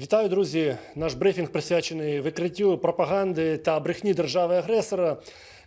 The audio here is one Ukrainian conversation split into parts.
Вітаю, друзі! Наш брифінг присвячений викриттю пропаганди та брехні держави-агресора.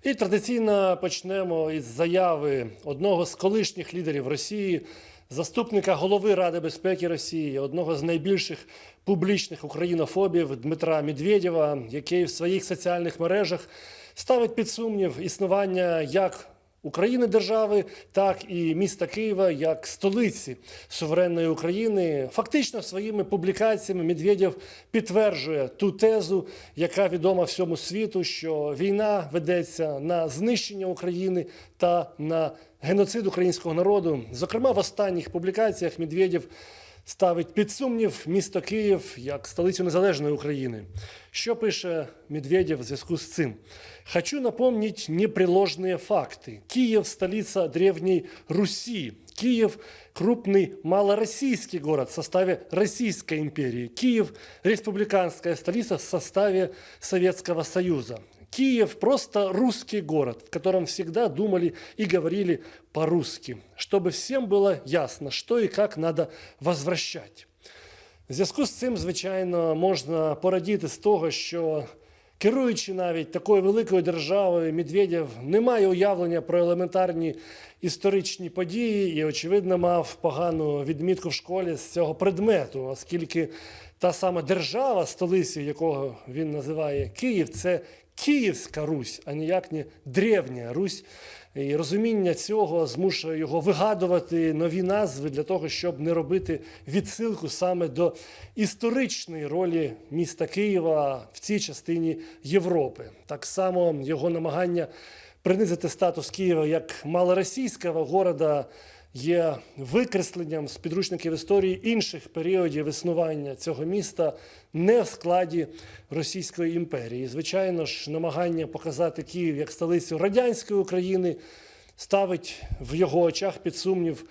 І традиційно почнемо із заяви одного з колишніх лідерів Росії, заступника голови Ради безпеки Росії, одного з найбільших публічних українофобів Дмитра Медведєва, який в своїх соціальних мережах ставить під сумнів існування як України держави, так і міста Києва як столиці суверенної України. Фактично своїми публікаціями Медведєв підтверджує ту тезу, яка відома всьому світу, що війна ведеться на знищення України та на геноцид українського народу. Зокрема, в останніх публікаціях Медведєв ставить під сумнів місто Київ як столицю незалежної України. Що пише Медведєв в зв'язку з цим? Хочу напомнить непреложные факты. Киев – столица Древней Руси. Киев – крупный малороссийский город в составе Российской империи. Киев – республиканская столица в составе Советского Союза. Киев – просто русский город, в котором всегда думали и говорили по-русски, чтобы всем было ясно, что и как надо возвращать. В зв'язку з цим, звичайно, можна порадіти з того, що керуючи навіть такою великою державою, Медведєв не має уявлення про елементарні історичні події і, очевидно, мав погану відмітку в школі з цього предмету, оскільки та сама держава, столицею якого він називає Київ, це Київська Русь, а ніяк не древня Русь. І розуміння цього змушує його вигадувати нові назви для того, щоб не робити відсилку саме до історичної ролі міста Києва в цій частині Європи. Так само його намагання принизити статус Києва як малоросійського города є викресленням з підручників історії інших періодів існування цього міста не в складі Російської імперії. Звичайно ж, намагання показати Київ як столицю радянської України ставить в його очах під сумнів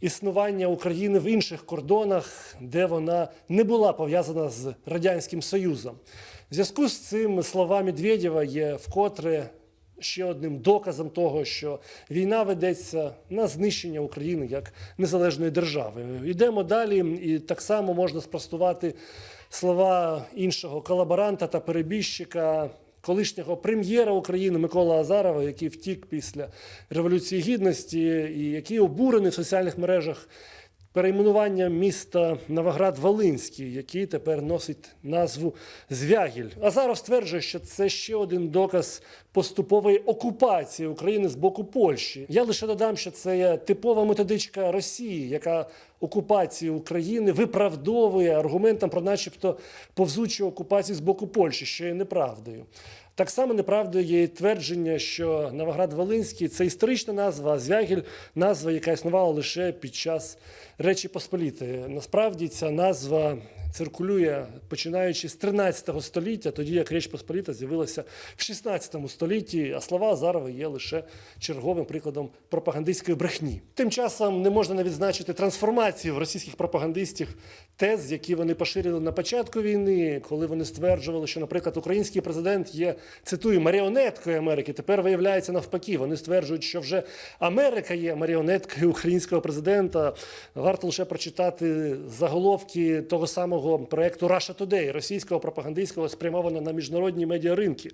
існування України в інших кордонах, де вона не була пов'язана з Радянським Союзом. В зв'язку з цим слова Медведєва є вкотре ще одним доказом того, що війна ведеться на знищення України як незалежної держави. Йдемо далі, і так само можна спростувати слова іншого колаборанта та перебіжчика. Колишнього прем'єра України Микола Азарова, який втік після Революції Гідності, і який обурений в соціальних мережах перейменуванням міста Новоград-Волинський, який тепер носить назву Звягіль. Азаров стверджує, що це ще один доказ поступової окупації України з боку Польщі. Я лише додам, що це є типова методичка Росії, яка окупацію України виправдовує аргументом про, начебто, повзучу окупацію з боку Польщі, що є неправдою. Так само неправдою є і твердження, що Новоград-Волинський це історична назва, а Звягіль назва, яка існувала лише під час Речі Посполітої. Насправді ця назва циркулює починаючи з 13 століття, тоді як Річ Посполіта з'явилася в 16 столітті, а слова Азарова є лише черговим прикладом пропагандистської брехні. Тим часом не можна не відзначити трансформацію в російських пропагандистів тез, які вони поширили на початку війни, коли вони стверджували, що, наприклад, український президент є цитую маріонеткою Америки. Тепер виявляється навпаки. Вони стверджують, що вже Америка є маріонеткою українського президента. Варто лише прочитати заголовки того самого проекту Russia Today, російського пропагандистського спрямованого на міжнародні медіаринки.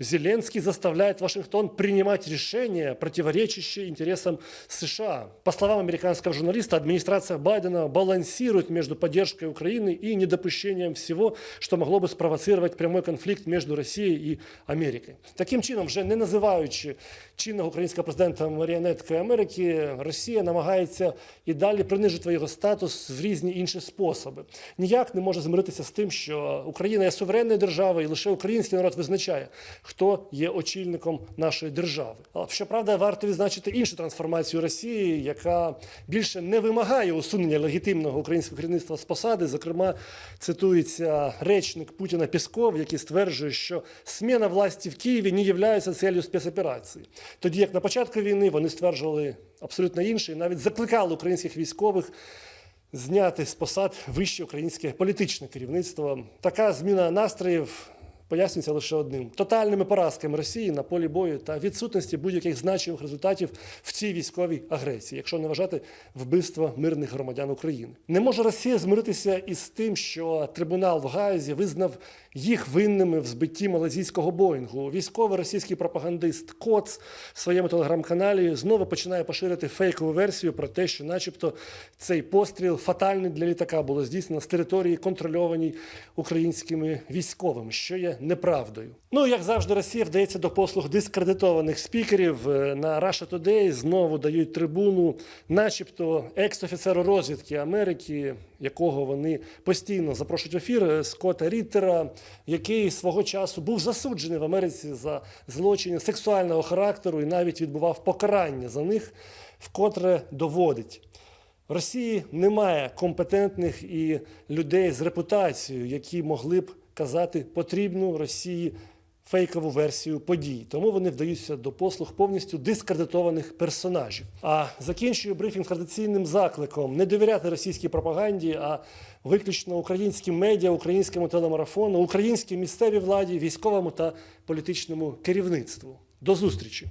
Зеленский заставляет Вашингтон принимать решения, противоречащие интересам США. По словам американского журналиста, администрация Байдена балансирует между поддержкой Украины и недопущением всего, что могло бы спровоцировать прямой конфликт между Росією і Америкою. Таким чином, вже не називаючи чинного українського президента маріонеткою Америки, Росія намагається і далі принижити його статус в різні інші способи. Ніяк не може змиритися з тим, що Україна є суверенною державою, і лише український народ визначає, хто є очільником нашої держави. Але щоправда, варто відзначити іншу трансформацію Росії, яка більше не вимагає усунення легітимного українського керівництва з посади. Зокрема, цитується речник Путіна Пісков, який стверджує, що зміна власті в Києві не є целью спецоперації. Тоді як на початку війни вони стверджували абсолютно інше, і навіть закликали українських військових зняти з посад вище українське політичне керівництво. Така зміна настроїв пояснюється лише одним: тотальними поразками Росії на полі бою та відсутності будь-яких значимих результатів в цій військовій агресії, якщо не вважати вбивства мирних громадян України. Не може Росія змиритися із тим, що трибунал в Гаазі визнав їх винними в збитті малазійського Боїнгу. Військовий російський пропагандист Коц в своєму телеграм-каналі знову починає поширити фейкову версію про те, що, начебто, цей постріл фатальний для літака було здійснено з території, контрольованій українськими військовими, що є неправдою. Ну як завжди, Росія вдається до послуг дискредитованих спікерів Е, на Russia Today знову дають трибуну, начебто екс-офіцеру розвідки Америки, якого вони постійно запрошують в ефір е, Скотта Ріттера, який свого часу був засуджений в Америці за злочини сексуального характеру і навіть відбував покарання за них, вкотре доводить. В Росії немає компетентних і людей з репутацією, які могли б казати потрібну Росії фейкову версію подій. Тому вони вдаються до послуг повністю дискредитованих персонажів. А закінчую брифінг традиційним закликом не довіряти російській пропаганді, а виключно українським медіа, українському телемарафону, українській місцевій владі, військовому та політичному керівництву. До зустрічі!